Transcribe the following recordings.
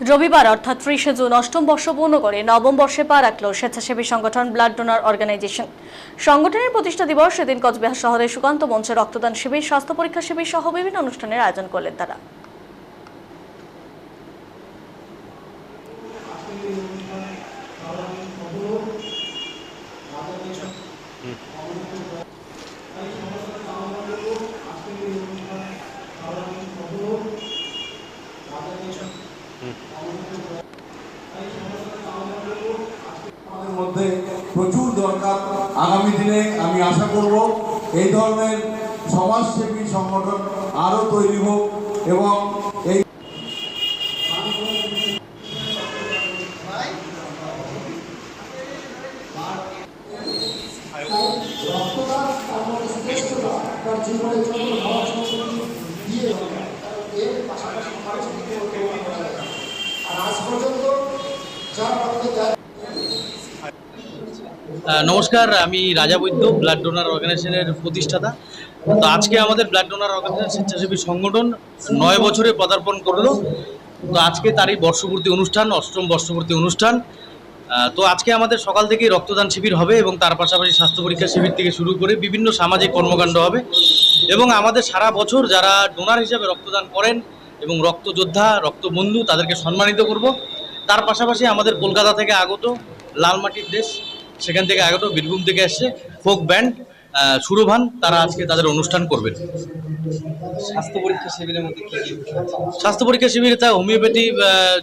রবিবার, অর্থাৎ ত্রিশে জুন, অষ্টম বর্ষ পূর্ণ করে নবম বর্ষে পা রাখল স্বেচ্ছাসেবী সংগঠন ব্লাড ডোনার অর্গানাইজেশন। সংগঠনের প্রতিষ্ঠা দিবস সেদিন কচবিহার শহরের সুকান্ত মঞ্চে রক্তদান শিবির, স্বাস্থ্য পরীক্ষা শিবির সহ বিভিন্ন অনুষ্ঠানের আয়োজন করলেন তারা আমাদের মধ্যে প্রচুর দরকার আগামী দিনে আমি আশা করব এই ধরনের সমাজসেবী সংগঠন আরও তৈরি হোক এবং এই জীবনের জন্য এর পাশাপাশি নমস্কার, আমি রাজা বৈদ্য ব্লাড ডোনার অর্গানাইজেশনের প্রতিষ্ঠাতা। তো আজকে আমাদের ব্লাড ডোনার অর্গানাইজেশন স্বেচ্ছাসেবী সংগঠন নয় বছরে পদার্পণ করল। তো আজকে তারই বর্ষপূর্তি অনুষ্ঠান, অষ্টম বর্ষপূর্তি অনুষ্ঠান। তো আজকে আমাদের সকাল থেকেই রক্তদান শিবির হবে এবং তার পাশাপাশি স্বাস্থ্য পরীক্ষা শিবির থেকে শুরু করে বিভিন্ন সামাজিক কর্মকাণ্ড হবে। এবং আমাদের সারা বছর যারা ডোনার হিসাবে রক্তদান করেন এবং রক্তযোদ্ধা, রক্তবন্ধু তাদেরকে সম্মানিত করব। তার পাশাপাশি আমাদের কলকাতা থেকে আগত লালমাটির দেশ সেখান থেকে আগত বীরভূম থেকে এসছে ফোক ব্যান্ড সুরভান তারা আজকে তাদের অনুষ্ঠান করবেন। স্বাস্থ্য পরীক্ষা শিবিরের মধ্যে? স্বাস্থ্য পরীক্ষা শিবিরে তা হোমিওপ্যাথি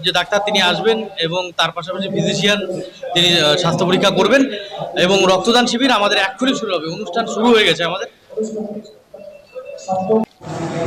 যে ডাক্তার তিনি আসবেন এবং তার পাশাপাশি ফিজিশিয়ান তিনি স্বাস্থ্য পরীক্ষা করবেন এবং রক্তদান শিবির আমাদের এক্ষুনি শুরু হবে। অনুষ্ঠান শুরু হয়ে গেছে আমাদের।